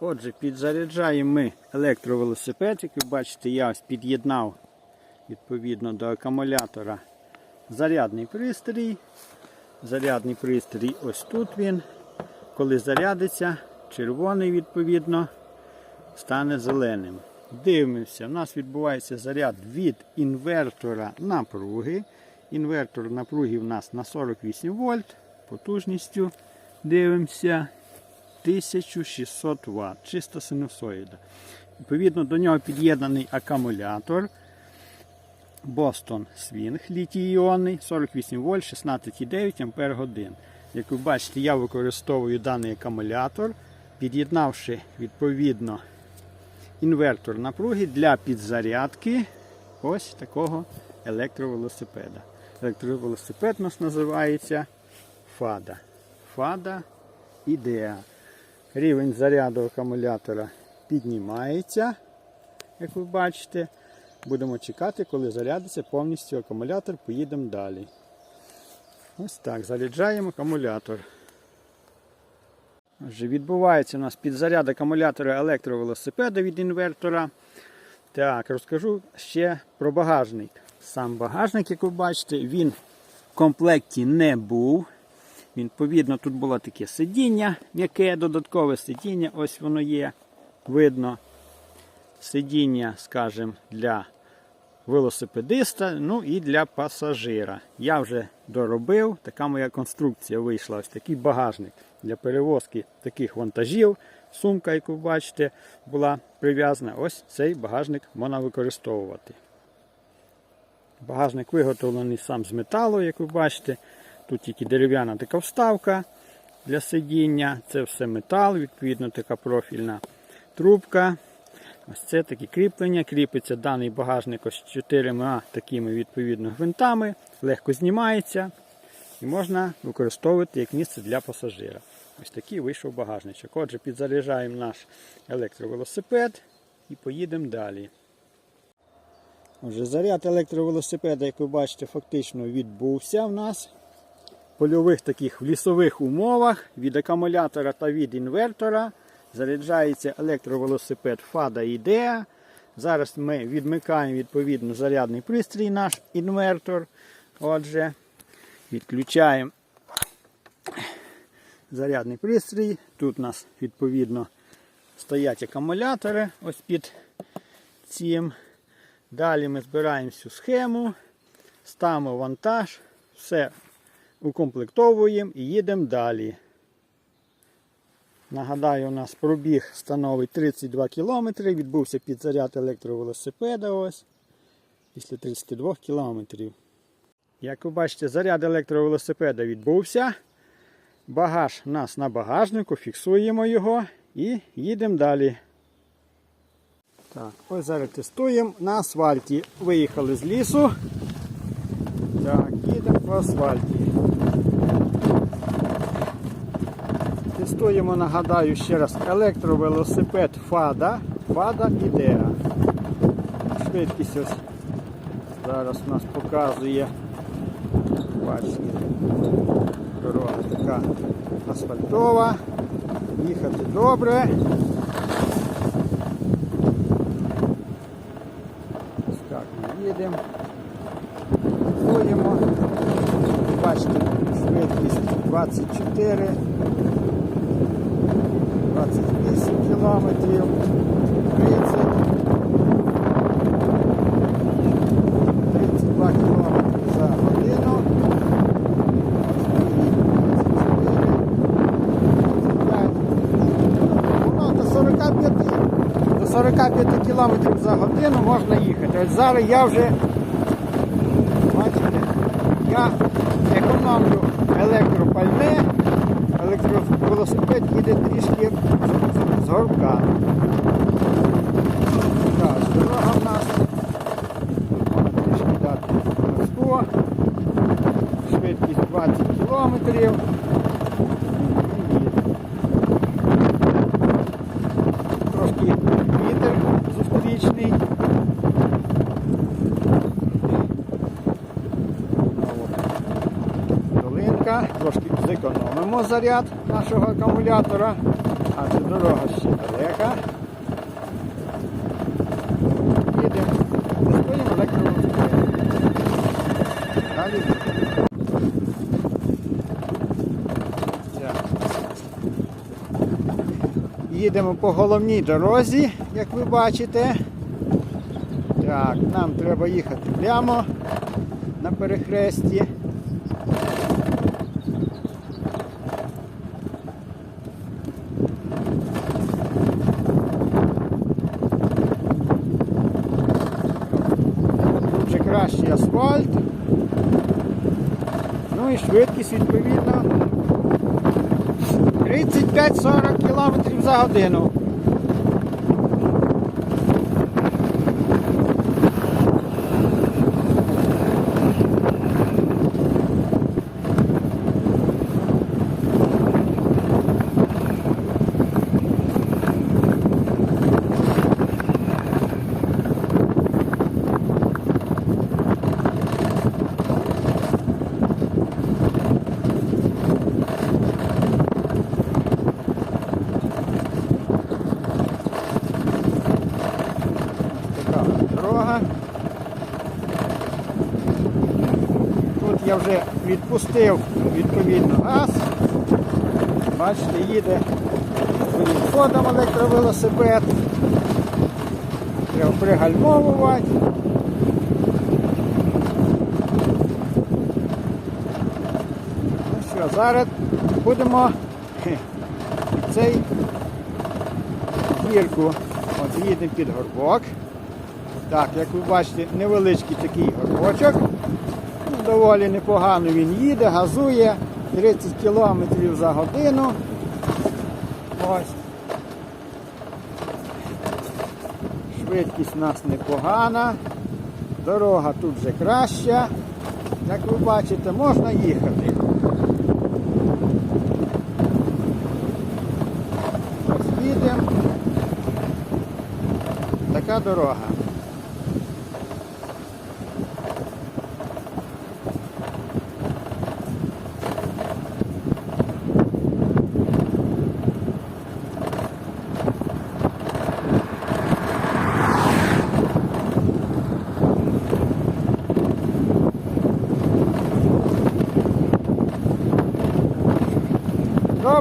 Отже, підзаряджаємо ми електровелосипед. Як ви бачите, я ось під'єднав відповідно до акумулятора зарядний пристрій. Зарядний пристрій ось тут він. Коли зарядиться, червоний відповідно стане зеленим. Дивимося, у нас відбувається заряд від інвертора напруги. Інвертор напруги в нас на 48 вольт. Потужністю дивимося 1600 Вт. Чиста синусоїда. Відповідно до нього під'єднаний акумулятор. Boston Swing літій-іонний 48 вольт 16,9 ампер годин. Як ви бачите, я використовую даний акумулятор, під'єднавши відповідно інвертор напруги для підзарядки ось такого електровелосипеда. Електровелосипед у нас називається FADA. FADA IDEA. Рівень заряду акумулятора піднімається, як ви бачите. Будемо чекати, коли зарядиться повністю акумулятор, поїдемо далі. Ось так, заряджаємо акумулятор. Отже, відбувається у нас підзаряд акумулятора електровелосипеда від інвертора. Так, розкажу ще про багажник. Сам багажник, як ви бачите, він в комплекті не був. Відповідно, тут було таке сидіння, м'яке додаткове сидіння, ось воно є. Видно. Сидіння, скажімо, для велосипедиста, ну і для пасажира. Я вже доробив, така моя конструкція вийшла. Ось такий багажник для перевозки таких вантажів. Сумка, як ви бачите, була прив'язана. Ось цей багажник можна використовувати. Багажник виготовлений сам з металу, як ви бачите. Тут тільки дерев'яна така вставка для сидіння. Це все метал, відповідно, така профільна трубка. Ось це такі кріплення. Кріпиться даний багажник ось чотирма такими відповідно гвинтами, легко знімається і можна використовувати як місце для пасажира. Ось такий вийшов багажничок. Отже, підзаряджаємо наш електровелосипед і поїдемо далі. Отже, заряд електровелосипеда, як ви бачите, фактично відбувся в нас. Польових таких в лісових умовах від акумулятора та від інвертора. Заряджається електровелосипед FADA IDEA. Зараз ми відмикаємо відповідно зарядний пристрій, наш інвертор. Отже, відключаємо зарядний пристрій. Тут у нас відповідно стоять акумулятори ось під цим. Далі ми збираємо всю схему, ставимо вантаж, все укомплектовуємо і їдемо далі. Нагадаю, у нас пробіг становить 32 км, відбувся підзаряд електровелосипеда ось після 32 км. Як ви бачите, заряд електровелосипеда відбувся. Багаж у нас на багажнику, фіксуємо його і їдемо далі. Так, ось зараз тестуємо на асфальті. Виїхали з лісу. Так, їдемо по асфальті. Тестуємо, нагадаю ще раз, електровелосипед FADA. FADA IDEA. Швидкість ось зараз у нас показує. Бачите, дорога така асфальтова. Їхати добре. Ось так ми їдемо. Тестуємо. Бачите, швидкість 24. 28 кілометрів, 30, 32 кілометри за годину. Воно до 45, до 45 кілометрів за годину можна їхати. Ось зараз я вже, бачите, я економлю електропальне електровелосипед їде трішки з горбка. Дорога в нас трішки дати горбку. Швидкість 20 кілометрів. зарядка, трошки зекономимо заряд нашого акумулятора, а адже дорога ще далека. Їдемо за своїм електромобілем. Їдемо по головній дорозі, як ви бачите. Так, Нам треба їхати прямо на перехресті. Швидкість відповідно 35-40 км за годину. Така дорога. Тут я вже відпустив відповідно газ. Бачите, їде своїм ходом електровелосипед. Треба пригальмовувати. Ну що, зараз будемо цей гірку. От їдемо під горбок. Так, як ви бачите, невеличкий такий горбочок. Ну, доволі непогано він їде, газує 30 км за годину. Ось. Швидкість у нас непогана. Дорога тут вже краща. Як ви бачите, можна їхати. Ось їдемо. Така дорога.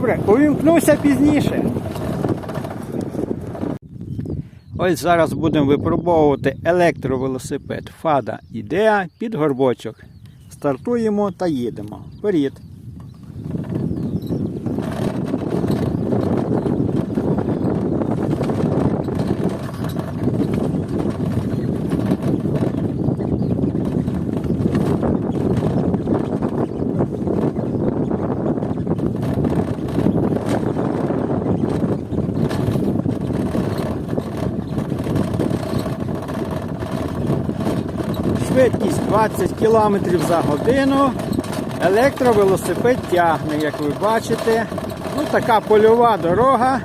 Добре, увімкнуся пізніше. Ось зараз будемо випробовувати електровелосипед Фада Ідеа під горбочок. Стартуємо та їдемо. Вперед. Швидкість 20 км за годину. Електровелосипед тягне, як ви бачите. Ну, така польова дорога.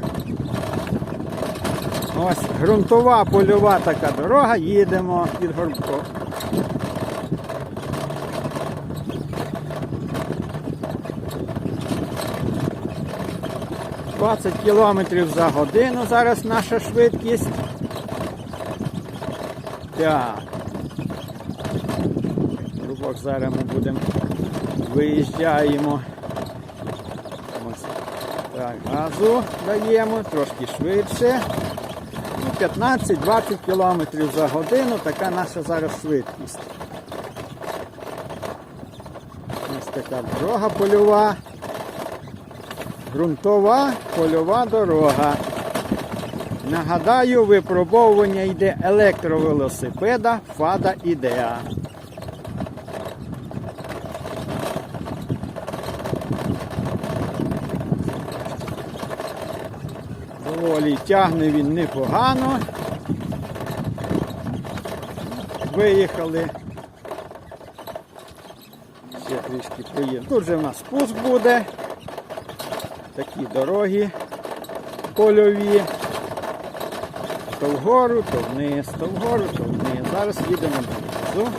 Ось ґрунтова польова така дорога. Їдемо під горбком. Двадцять кілометрів за годину зараз наша швидкість. Так. Рубок зараз ми будемо виїжджаємо. Так, газу даємо, трошки швидше. Ну, 15-20 км за годину, така наша зараз швидкість. Ось така дорога польова. Грунтова польова дорога. Нагадаю, випробовування йде електровелосипеда Фада Ідеа. Доволі тягне він непогано. Виїхали. Ще трішки поїдемо. Тут же в нас спуск буде. Такі дороги польові. То вгору, то вниз, то вгору, то вниз. Зараз їдемо донизу.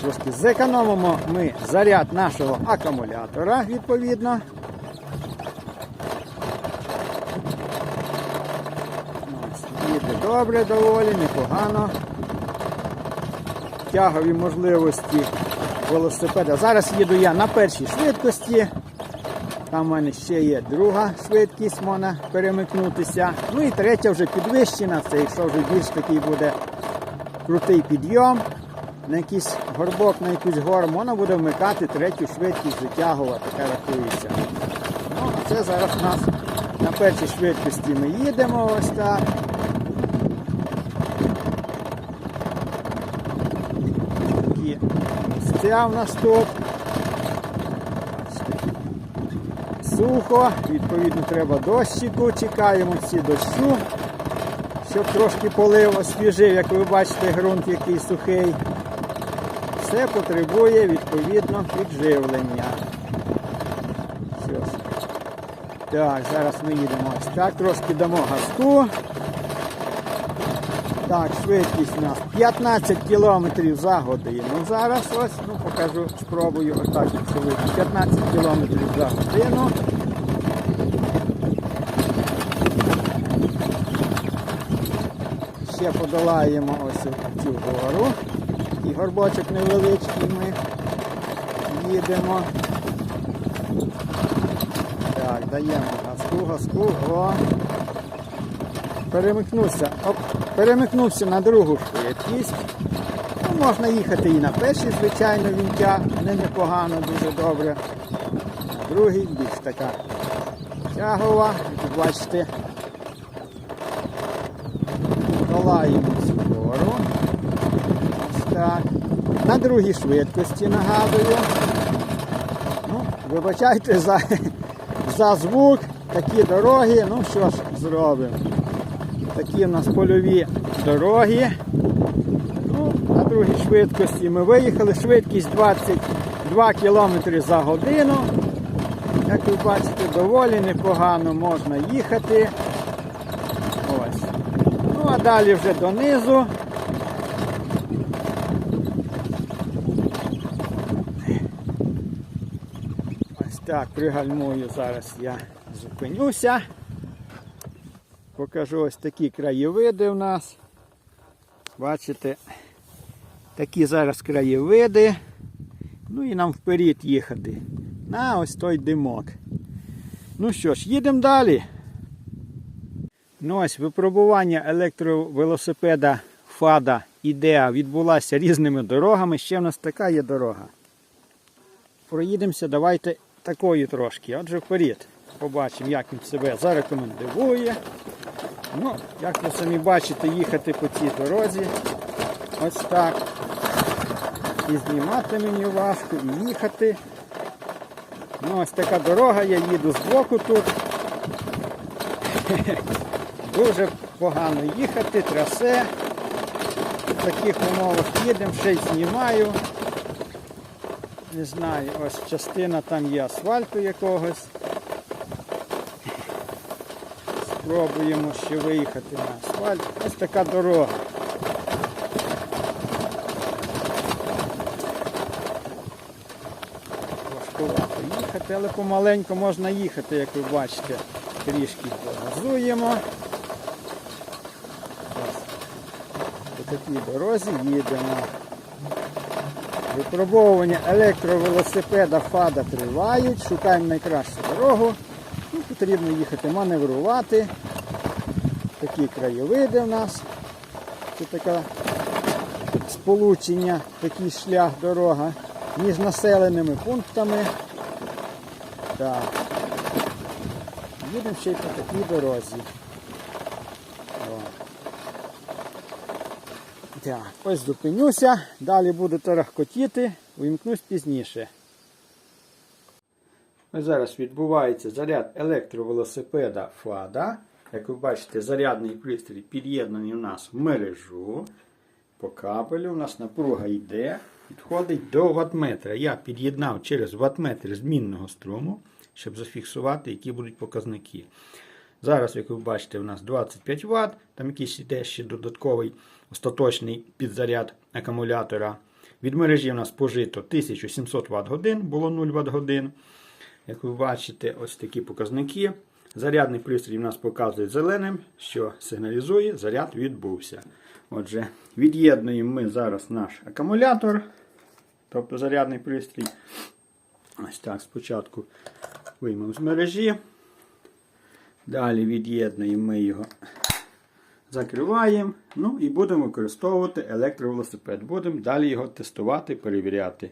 Трошки зекономимо ми заряд нашого акумулятора, відповідно. Ось, Їде добре, доволі, непогано. Тягові можливості велосипеда. Зараз їду я на першій швидкості. Там в мене ще є друга швидкість, можна перемикнутися. Ну і третя вже підвищена, це якщо вже більш такий буде крутий підйом, на якийсь горбок, на якусь гору, можна буде вмикати третю швидкість, витягувати, така рахується. Ну, а це зараз у нас на першій швидкості ми їдемо ось так. Місця в нас тут. Сухо, відповідно, треба дощику, чекаємо ці дощу, щоб трошки полив освіжив, як ви бачите, ґрунт який сухий. Все потребує відповідно підживлення. Так, зараз ми їдемо ось так, трошки дамо газку. Так, швидкість у нас 15 км за годину. Зараз ось, ну покажу, спробую отак швидкість. 15 км за годину. Ще подолаємо ось цю гору. І горбочок невеличкий ми їдемо. Так, даємо газку, газку, о. Перемикнувся. Оп, перемикнувся на другу швидкість. Ну, можна їхати і на першій, звичайно, він тягне непогано, дуже добре. На другій більш така тягова. Як бачите, долаємо цю. Ось так. На другій швидкості нагадую. Ну, вибачайте за, за звук, такі дороги. Ну що ж зробимо. Такі в нас польові дороги. Ну, на другій швидкості ми виїхали. Швидкість 22 км за годину. Як ви бачите, доволі непогано можна їхати. Ось. Ну а далі вже донизу. Ось так, пригальмую зараз я зупинюся. Покажу ось такі краєвиди у нас. Бачите, такі зараз краєвиди. Ну і нам вперед їхати. На ось той димок. Ну що ж, їдемо далі. Ну ось випробування електровелосипеда Фада Ідеа відбулася різними дорогами. Ще в нас така є дорога. Проїдемося, давайте такою трошки. Отже, вперед. Побачимо, як він себе зарекомендує. Ну, як ви самі бачите, їхати по цій дорозі. Ось так. І знімати мені важко, і їхати. Ну, ось така дорога, я їду з боку тут. Дуже погано їхати, трасе. В таких умовах їдемо, ще й знімаю. Не знаю, ось частина там є асфальту якогось. Спробуємо ще виїхати на асфальт. Ось така дорога. Важкувато їхати, але помаленьку можна їхати, як ви бачите. Трішки газуємо. По такій дорозі їдемо. Випробовування електровелосипеда ФАДа тривають. Шукаємо найкращу дорогу. Потрібно їхати маневрувати. Такі краєвиди в нас. Це таке сполучення, такий шлях, дорога між населеними пунктами. Так. Їдемо ще й по такій дорозі. Так, ось зупинюся, далі буду тарахкотіти, увімкнусь пізніше. Зараз відбувається заряд електровелосипеда ФАДа. Як ви бачите, зарядний пристрій під'єднаний у нас в мережу. По кабелю у нас напруга йде, підходить до ваттметра. Я під'єднав через ваттметр змінного струму, щоб зафіксувати, які будуть показники. Зараз, як ви бачите, у нас 25 Вт, там якийсь іде ще додатковий остаточний підзаряд акумулятора. Від мережі у нас пожито 1700 Вт годин, було 0 Вт годин. Як ви бачите, ось такі показники. Зарядний пристрій у нас показує зеленим, що сигналізує, заряд відбувся. Отже, від'єднуємо ми зараз наш акумулятор, тобто зарядний пристрій. Ось так, спочатку виймемо з мережі. Далі від'єднуємо ми його, закриваємо. Ну і будемо використовувати електровелосипед. Будемо далі його тестувати, перевіряти